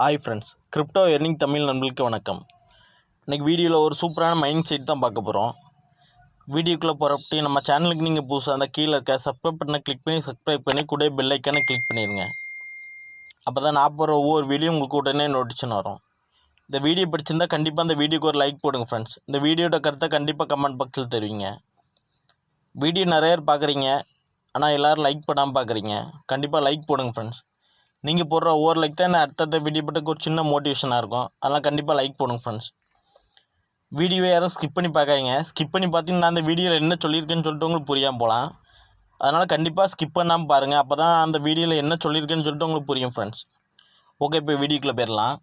Hi friends crypto earning Tamil நண்பர்களுக்கு வணக்கம். இன்றைக்கி வீடியோவில் ஒரு சூப்பரான மைண்ட் செட் தான் பார்க்க போகிறோம் வீடியோக்குள்ளே போகிறப்பட்டி நம்ம சேனலுக்கு நீங்கள் புதுசாக அந்த கீழே இருக்க சப்ஸ்கிரைப் பண்ண கிளிக் பண்ணி சப்ஸ்கிரைப் பண்ணி கூட பெல் ஐக்கானே கிளிக் பண்ணிடுங்க அப்போ தான் நான் போகிற ஒவ்வொரு வீடியோ உங்களுக்கு உடனே நோட்டிஷன் வரும். இந்த வீடியோ பிடிச்சிருந்தால் கண்டிப்பாக அந்த வீடியோக்கு ஒரு லைக் போடுங்க ஃப்ரெண்ட்ஸ் இந்த வீடியோட கருத்தை கண்டிப்பாக கமெண்ட் பாக்ஸில் தெரிவிங்க. வீடியோ நிறைய பேர் பார்க்குறீங்க. ஆனால் எல்லோரும் லைக் பண்ணாமல் பார்க்குறீங்க. கண்டிப்பாக லைக் போடுங்க ஃப்ரெண்ட்ஸ் நீங்கள் போடுற ஒவ்வொரு லைக் தான் அடுத்தடுத்த வீடியோ பட்டுக்கு ஒரு சின்ன மோட்டிவேஷனாக இருக்கும். அதெல்லாம் கண்டிப்பாக லைக் போடுங்க ஃப்ரெண்ட்ஸ் வீடியோவை யாரும் ஸ்கிப் பண்ணி பார்க்காதீங்க. ஸ்கிப் பண்ணி பார்த்தீங்கன்னா நான் அந்த வீடியோவில் என்ன சொல்லியிருக்கேன்னு சொல்லிட்டு உங்களுக்கு புரியாமல் போகலாம் அதனால் கண்டிப்பாக ஸ்கிப் பண்ணாமல் பாருங்கள் அப்போ தான் அந்த வீடியோவில் என்ன சொல்லியிருக்கேன்னு சொல்லிட்டு உங்களுக்கு புரியும் ஃப்ரெண்ட்ஸ் ஓகே இப்போ வீடியோக்குள்ளே போயிடலாம்.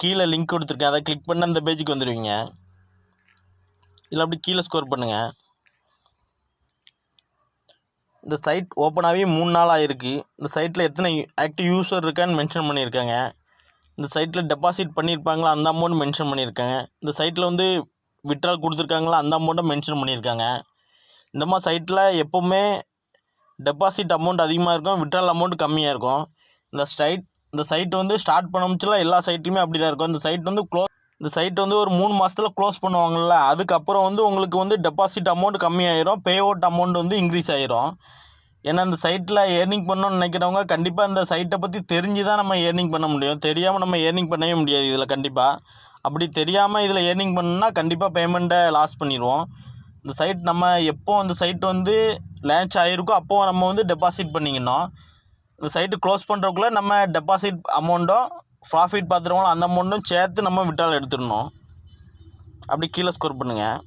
கீழே லிங்க் கொடுத்துருக்கேன். அதை கிளிக் பண்ண அந்த பேஜுக்கு வந்துடுவீங்க. இல்லை அப்படி கீழே ஸ்கோர் பண்ணுங்கள் இந்த சைட் ஓப்பனாகவே மூணு நாள் ஆகிருக்கு இந்த சைட்டில் எத்தனை ஆக்டிவ் யூஸர் இருக்கான்னு மென்ஷன் பண்ணியிருக்காங்க. இந்த சைட்டில் டெபாசிட் பண்ணியிருப்பாங்களா? அந்த அமௌண்ட் மென்ஷன் பண்ணியிருக்காங்க. இந்த சைட்டில் வந்து விட்ரால் கொடுத்துருக்காங்களா? அந்த அமௌண்ட்டை மென்ஷன் பண்ணியிருக்காங்க. இந்த மாதிரி சைட்டில் எப்போவுமே டெபாசிட் அமௌண்ட் அதிகமாக இருக்கும். விட்ரால் அமௌண்ட் கம்மியாக இருக்கும். இந்த சைட் இந்த சைட் வந்து ஸ்டார்ட் பண்ண முடிச்சுலாம் எல்லா சைட்லையுமே அப்படி தான் இருக்கும். இந்த சைட் வந்து க்ளோஸ் இந்த சைட் வந்து ஒரு மூணு மாதத்தில் க்ளோஸ் பண்ணுவாங்கள்ல அதுக்கப்புறம் வந்து உங்களுக்கு வந்து டெபாசிட் அமௌண்ட் கம்மியாயிரும் பே அவுட் அமௌண்ட் வந்து இன்க்ரீஸ் ஆயிரும். ஏன்னா அந்த சைட்டில் ஏர்னிங் பண்ணணும்னு நினைக்கிறவங்க கண்டிப்பாக அந்த சைட்டை பற்றி தெரிஞ்சு தான் நம்ம ஏர்னிங் பண்ண முடியும். தெரியாமல் நம்ம ஏர்னிங் பண்ணவே முடியாது இதில் கண்டிப்பாக அப்படி தெரியாமல் இதில் ஏர்னிங் பண்ணணும்னா கண்டிப்பாக பேமெண்ட்டை லாஸ் பண்ணிடுவோம். இந்த சைட் நம்ம எப்போ அந்த சைட் வந்து லான்ச் ஆகிருக்கோ அப்போ நம்ம வந்து டெபாசிட் பண்ணிக்கணும். இந்த சைட்டு க்ளோஸ் பண்ணுறக்குள்ளே நம்ம டெபாசிட் அமௌண்ட்டும் ப்ராஃபிட் பார்த்துருவோம் அந்த அமௌண்ட்டும் சேர்த்து நம்ம விட்டால் எடுத்துடணும். அப்படி கீழே ஸ்கோர் பண்ணுங்கள்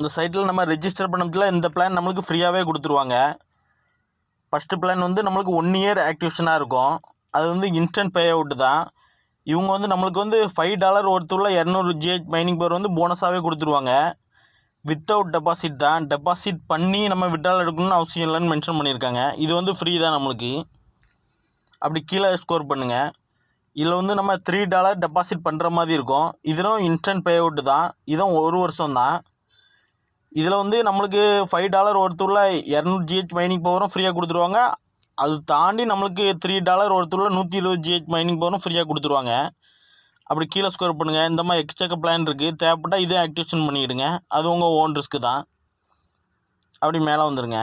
இந்த சைட்டில் நம்ம ரெஜிஸ்டர் பண்ணதுல இந்த பிளான் நம்மளுக்கு ஃப்ரீயாகவே கொடுத்துருவாங்க. ஃபஸ்ட்டு பிளான் வந்து நம்மளுக்கு ஒன் இயர் ஆக்டிவேஷனாக இருக்கும். அது வந்து இன்ஸ்டன்ட் பே அவுட் தான். இவங்க வந்து நம்மளுக்கு வந்து ஃபைவ் டாலர் ஒருத்தருள்ள இரநூறு ஜிஹெச் மைனிங் பவர் வந்து போனஸாகவே கொடுத்துருவாங்க. வித்தவுட் டெபாசிட் தான். டெபாசிட் பண்ணி நம்ம விட்ரால் எடுக்கணும்னு அவசியம் இல்லைன்னு மென்ஷன் பண்ணியிருக்காங்க. இது வந்து ஃப்ரீ தான் நம்மளுக்கு. அப்படி கீழே ஸ்கோர் பண்ணுங்கள் இதில் வந்து நம்ம த்ரீ டாலர் டெபாசிட் பண்ணுற மாதிரி இருக்கும். இதுவும் இன்ஸ்டன்ட் பே அவுட்டு தான். இதுவும் ஒரு வருஷம் தான். இதில் வந்து நம்மளுக்கு ஃபைவ் டாலர் ஒருத்தருள்ள இரநூறு ஜிஹெச் மைனிங் பவரும் ஃப்ரீயாக கொடுத்துருவாங்க. அது தாண்டி நம்மளுக்கு த்ரீ டாலர் ஒருத்தருள்ள நூற்றி இருபது ஜிஹெச் மைனிங் பவரும் ஃப்ரீயாக கொடுத்துருவாங்க. அப்படி கீழே ஸ்கோர் பண்ணுங்கள் இந்த மாதிரி எக்ஸ்ட்ரா பிளான் இருக்குது தேவைப்பட்டால் இதே ஆக்டிவேஷன் பண்ணிவிடுங்க அது உங்கள் ஓன் ரிஸ்க்கு தான். அப்படி மேலே வந்துடுங்க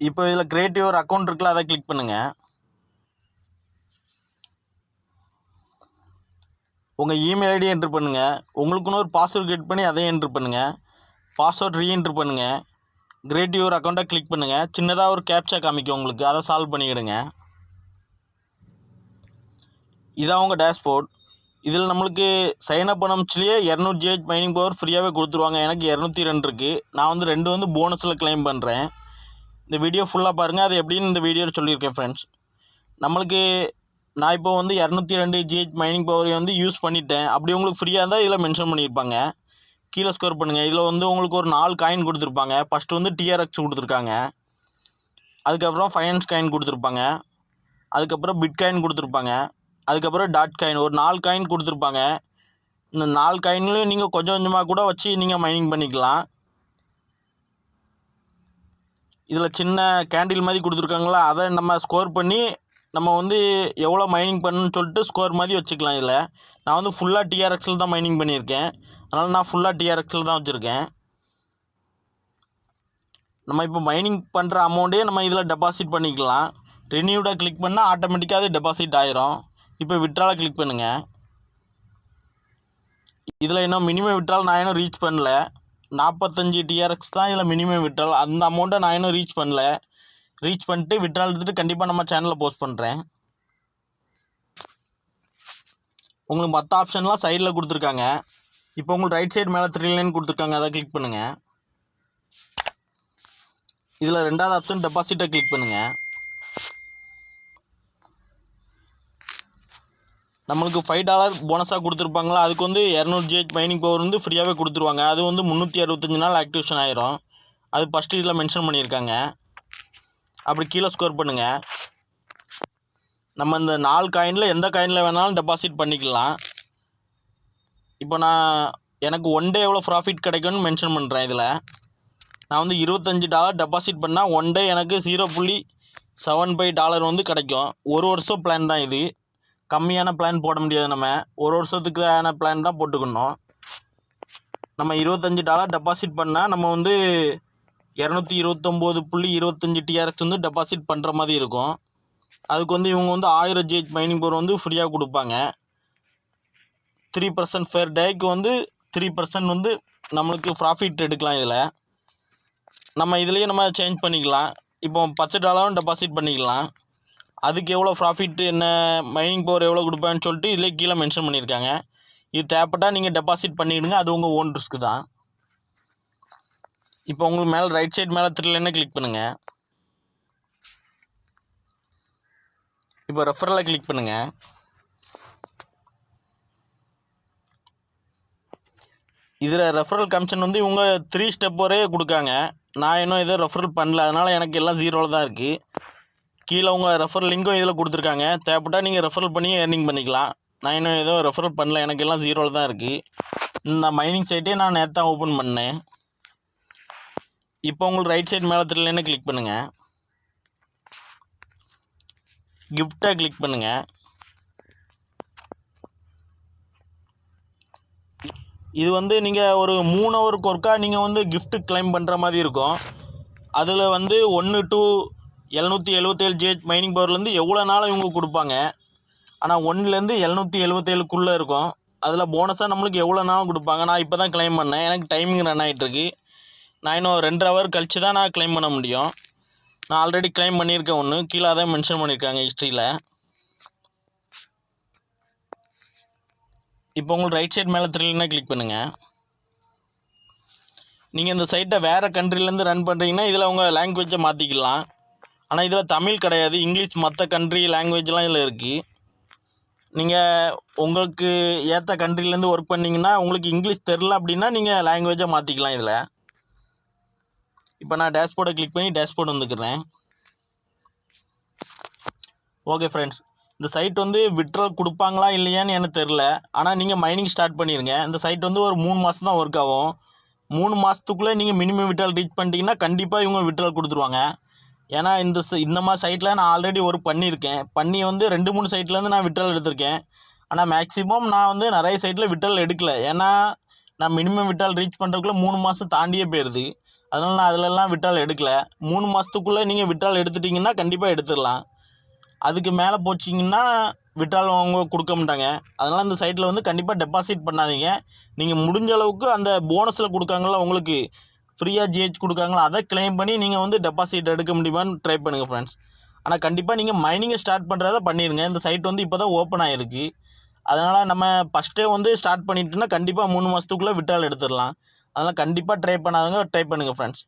இப்போ இதில் க்ரியேட்டிவ் ஒரு அக்கௌண்ட் இருக்குல்ல அதை கிளிக் பண்ணுங்கள் உங்கள் இமெயில் ஐடி என்ட்ரு பண்ணுங்கள் உங்களுக்குன்னு ஒரு பாஸ்வேர்ட் கிரியேட் பண்ணி அதையும் என்ட்ரு பண்ணுங்கள் பாஸ்வேர்ட் ரீஎன்ட்ரு பண்ணுங்கள் கிரியேட்டிவ் ஒரு அக்கௌண்ட்டை கிளிக் பண்ணுங்கள் சின்னதாக ஒரு கேப்சா காமிக்கும் உங்களுக்கு. அதை சால்வ் பண்ணிக்கிடுங்க இதான் உங்கள் டேஷ்போர்ட் இதில் நம்மளுக்கு சைன் அப் பண்ணமுச்சிலேயே இரநூறு ஜிஹெச் மைனிங் பவர் ஃப்ரீயாகவே கொடுத்துருவாங்க. எனக்கு இரநூத்தி ரெண்டு இருக்குது நான் வந்து ரெண்டு வந்து போனஸில் கிளைம் பண்ணுறேன் இந்த வீடியோ ஃபுல்லாக பாருங்கள் அது எப்படின்னு இந்த வீடியோவில் சொல்லியிருக்கேன் ஃப்ரெண்ட்ஸ் நம்மளுக்கு நான் இப்போ வந்து இரநூத்தி ரெண்டு ஜிஹெச் மைனிங் பவரை வந்து யூஸ் பண்ணிட்டேன். அப்படி உங்களுக்கு ஃப்ரீயாக இருந்தால் இதில் மென்ஷன் பண்ணியிருப்பாங்க. கீழே ஸ்கோர் பண்ணுங்கள் இதில் வந்து உங்களுக்கு ஒரு நாலு காயின் கொடுத்துருப்பாங்க. ஃபஸ்ட்டு வந்து டிஆர்எக்ஸ் கொடுத்துருக்காங்க. அதுக்கப்புறம் ஃபைனான்ஸ் காயின் கொடுத்துருப்பாங்க. அதுக்கப்புறம் பிட் காயின் கொடுத்துருப்பாங்க. அதுக்கப்புறம் டாட் காயின் ஒரு நாலு காயின் கொடுத்துருப்பாங்க. இந்த நாலு காயின்லையும் நீங்கள் கொஞ்சம் கொஞ்சமாக கூட வச்சு நீங்கள் மைனிங் பண்ணிக்கலாம். இதில் சின்ன கேண்டில் மாதிரி கொடுத்துருக்காங்களா? அதை நம்ம ஸ்கோர் பண்ணி நம்ம வந்து எவ்வளோ மைனிங் பண்ணணும்னு சொல்லிட்டு ஸ்கோர் மாதிரி வச்சுக்கலாம் இதில். நான் வந்து ஃபுல்லாக டிஆர்எக்ஸில் தான் மைனிங் பண்ணியிருக்கேன். அதனால் நான் ஃபுல்லாக டிஆர்எக்ஸில் தான் வச்சுருக்கேன். நம்ம இப்போ மைனிங் பண்ணுற அமௌண்ட்டே நம்ம இதில் டெபாசிட் பண்ணிக்கலாம். ரினியூடாக கிளிக் பண்ணால் ஆட்டோமேட்டிக்காக அது டெபாசிட் ஆயிரும். இப்போ விட்ராலை கிளிக் பண்ணுங்கள் இதில் இன்னும் மினிமம் விட்ரால் நான் இன்னும் ரீச் பண்ணல. நாற்பத்தஞ்சு டிஆர்எக்ஸ் தான் இதில் மினிமம் விட்ரால் அந்த அமௌண்ட்டை நான் இன்னும் ரீச் பண்ணல. ரீச் பண்ணிட்டு விட்ரால் எடுத்துகிட்டு கண்டிப்பாக நம்ம சேனலில் போஸ்ட் பண்ணுறேன் உங்களுக்கு மற்ற ஆப்ஷன்லாம் சைடில் கொடுத்துருக்காங்க. இப்போ உங்களுக்கு ரைட் சைடு மேலே த்ரீ லைன் கொடுத்துருக்காங்க. அதை கிளிக் பண்ணுங்கள் இதில் ரெண்டாவது ஆப்ஷன் டெபாசிட்டை கிளிக் பண்ணுங்கள் நம்மளுக்கு ஃபைவ் டாலர் போனஸாக கொடுத்துருப்பாங்களா? அதுக்கு வந்து இரநூறு ஜிஹெச் மைனிங் பவர் வந்து ஃப்ரீயாகவே கொடுத்துருவாங்க. அது வந்து முந்நூற்றி அறுபத்தஞ்சு நாள் ஆக்டிவேஷன் ஆயிரும். அது ஃபஸ்ட்டு இதில் மென்ஷன் பண்ணியிருக்காங்க. அப்படி கீழே ஸ்கோர் பண்ணுங்கள் நம்ம இந்த நாலு காயினில் எந்த காயினில் வேணாலும் டெபாசிட் பண்ணிக்கலாம். இப்போ நான் எனக்கு ஒன் டே எவ்வளோ ப்ராஃபிட் கிடைக்கும்னு மென்ஷன் பண்ணுறேன் இதில். நான் வந்து இருபத்தஞ்சி டாலர் டெபாசிட் பண்ணால் ஒன் டே எனக்கு ஜீரோ புள்ளி செவன் ஃபைவ் டாலர் வந்து கிடைக்கும். ஒரு வருஷம் பிளான் தான் இது. கம்மியான பிளான் போட முடியாது நம்ம. ஒரு வருஷத்துக்கான பிளான் தான் போட்டுக்கணும். நம்ம இருபத்தஞ்சி டாலர் டெபாசிட் பண்ணால் நம்ம வந்து இரநூத்தி இருபத்தொம்போது புள்ளி இருபத்தஞ்சி டிஆர்எக்ஸ் வந்து டெபாசிட் பண்ணுற மாதிரி இருக்கும். அதுக்கு வந்து இவங்க வந்து ஆயிரம் ஜிஹெச் மைனிங் பவர் வந்து ஃப்ரீயாக கொடுப்பாங்க. த்ரீ பர்சன்ட் ஃபேர் டேக்கு வந்து த்ரீ பர்சன்ட் வந்து நம்மளுக்கு ப்ராஃபிட் எடுக்கலாம் இதில். நம்ம இதுலேயே நம்ம சேஞ்ச் பண்ணிக்கலாம். இப்போ பத்து டாலரும் டெபாசிட் பண்ணிக்கலாம். அதுக்கு எவ்வளோ ப்ராஃபிட் என்ன மைனிங் பவர் எவ்வளோ கொடுப்பேன்னு சொல்லிட்டு இதிலே கீழே மென்ஷன் பண்ணியிருக்காங்க. இது தேவைப்பட்டால் நீங்கள் டெபாசிட் பண்ணிவிடுங்க அது உங்கள் ஓன் ரிஸ்க்கு தான். இப்போ உங்களுக்கு மேலே ரைட் சைட் மேலே த்ரில்லுன்னு கிளிக் பண்ணுங்கள் இப்போ ரெஃபரலை கிளிக் பண்ணுங்கள் இதில் ரெஃபரல் கமிஷன் வந்து இவங்க த்ரீ ஸ்டெப் வரையே கொடுக்காங்க. நான் இன்னும் எதுவும் ரெஃபரல் பண்ணல. அதனால் எனக்கு எல்லாம் ஜீரோவில் தான் இருக்குது கீழே உங்கள் ரெஃபரல் லிங்கும் இதில் கொடுத்துருக்காங்க. தேவைப்பட்டா நீங்கள் ரெஃபரல் பண்ணி ஏர்னிங் பண்ணிக்கலாம். நான் இன்னும் எதுவும் ரெஃபரல் பண்ணல. எனக்கு எல்லாம் ஜீரோவில் தான் இருக்குது இந்த மைனிங் சைட்டே நான் நேற்று தான் ஓப்பன் பண்ணேன். இப்போ உங்களுக்கு ரைட் சைட் மேலே தெரியலன்னு கிளிக் பண்ணுங்கள் கிஃப்டை கிளிக் பண்ணுங்கள் இது வந்து நீங்கள் ஒரு மூணு ஹவருக்கு ஒருக்கா நீங்கள் வந்து கிஃப்ட்டு கிளைம் பண்ணுற மாதிரி இருக்கும். அதில் வந்து ஒன்று டூ எழுநூற்றி எழுபத்தேழு ஜிஹெச் மைனிங் பவர்லேருந்து எவ்வளோ நாளும் இவங்க கொடுப்பாங்க? ஆனால் ஒன்றுலேருந்து எழுநூற்றி எழுபத்தேழுக்குள்ளே இருக்கும். அதில் போனஸாக நம்மளுக்கு எவ்வளோ நாளும் கொடுப்பாங்க? நான் இப்போ தான் கிளைம் பண்ணேன். எனக்கு டைமிங் ரன் ஆகிட்டுருக்கு நான் இன்னும் ரெண்டு ஹவர் கழித்து தான் நான் கிளைம் பண்ண முடியும். நான் ஆல்ரெடி கிளைம் பண்ணியிருக்கேன் ஒன்று கீழே தான் மென்ஷன் பண்ணியிருக்காங்க ஹிஸ்ட்ரியில் இப்போ உங்களுக்கு ரைட் சைட் மேலே த்ரில்னா கிளிக் பண்ணுங்கள் நீங்கள் இந்த சைட்டை வேறு கண்ட்ரிலேருந்து ரன் பண்ணுறீங்கன்னா இதில் உங்கள் லாங்குவேஜை மாற்றிக்கலாம் ஆனால் இதில் தமிழ் கிடையாது இங்கிலீஷ் மற்ற கண்ட்ரி லாங்குவேஜ்லாம் இதில் இருக்குது நீங்கள் உங்களுக்கு ஏற்ற கண்ட்ரிலேருந்து ஒர்க் பண்ணிங்கன்னா உங்களுக்கு இங்கிலீஷ் தெரில அப்படின்னா நீங்கள் லாங்குவேஜை மாற்றிக்கலாம் இதில். இப்போ நான் டேஷ்போர்டை கிளிக் பண்ணி டேஷ்போர்ட் வந்துக்கிறேன். ஓகே ஃப்ரெண்ட்ஸ் இந்த சைட் வந்து விட்ரல் கொடுப்பாங்களா இல்லையான்னு எனக்கு தெரில ஆனால் நீங்கள் மைனிங் ஸ்டார்ட் பண்ணிடுங்க இந்த சைட் வந்து ஒரு மூணு மாதம் தான் ஒர்க் ஆகும். மூணு மாதத்துக்குள்ளே நீங்கள் மினிமம் விட்ரல் ரீச் பண்ணிட்டீங்கன்னா கண்டிப்பாக இவங்க விட்ரல் கொடுத்துருவாங்க. ஏன்னா இந்த இந்த மாதிரி சைட்டில் நான் ஆல்ரெடி ஒர்க் பண்ணியிருக்கேன். பண்ணி வந்து ரெண்டு மூணு சைட்லேருந்து நான் விட்ரல் எடுத்திருக்கேன். ஆனால் மேக்ஸிமம் நான் வந்து நிறைய சைட்டில் விட்ரல் எடுக்கல. ஏன்னா நான் மினிமம் விட்டால் ரீச் பண்ணுறதுக்குள்ளே மூணு மாதம் தாண்டியே போயிடுது அதனால் நான் அதிலெல்லாம் விட்டால் எடுக்கலை. மூணு மாதத்துக்குள்ளே நீங்கள் விட்ரல் எடுத்துட்டிங்கன்னா கண்டிப்பாக எடுத்துடலாம். அதுக்கு மேலே போச்சிங்கன்னா விட்டால் அவங்க கொடுக்க மாட்டாங்க. அதனால் இந்த சைட்டில் வந்து கண்டிப்பாக டெபாசிட் பண்ணாதீங்க. நீங்கள் முடிஞ்ச அளவுக்கு அந்த போனஸில் கொடுக்காங்கள உங்களுக்கு. ஃப்ரீயாக ஜிஹெச் கொடுக்காங்களோ அதை கிளைம் பண்ணி நீங்கள் வந்து டெபாசிட் எடுக்க முடியுமான்னு ட்ரை பண்ணுங்கள் ஃப்ரெண்ட்ஸ் ஆனால் கண்டிப்பாக நீங்கள் மைனிங்கை ஸ்டார்ட் பண்ணுறத பண்ணிடுங்க இந்த சைட் வந்து இப்போ தான் ஓப்பன் ஆகிருக்கு அதனால் நம்ம ஃபஸ்ட்டே வந்து ஸ்டார்ட் பண்ணிட்டோன்னா கண்டிப்பாக மூணு மாதத்துக்குள்ளே விட்டால் எடுத்துடலாம். அதனால் கண்டிப்பாக ட்ரை பண்ணாதவங்க ட்ரை பண்ணுங்கள் ஃப்ரெண்ட்ஸ்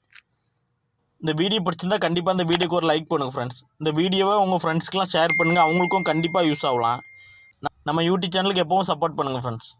இந்த வீடியோ பிடிச்சிருந்தா கண்டிப்பாக இந்த வீடியோக்கு ஒரு லைக் பண்ணுங்கள் ஃப்ரெண்ட்ஸ் இந்த வீடியோவை உங்கள் ஃப்ரெண்ட்ஸ்க்கெலாம் ஷேர் பண்ணுங்கள் அவங்களுக்கும் கண்டிப்பாக யூஸ் ஆகலாம். நம்ம யூடியூப் சேனலுக்கு எப்போவும் சப்போர்ட் பண்ணுங்கள் ஃப்ரெண்ட்ஸ்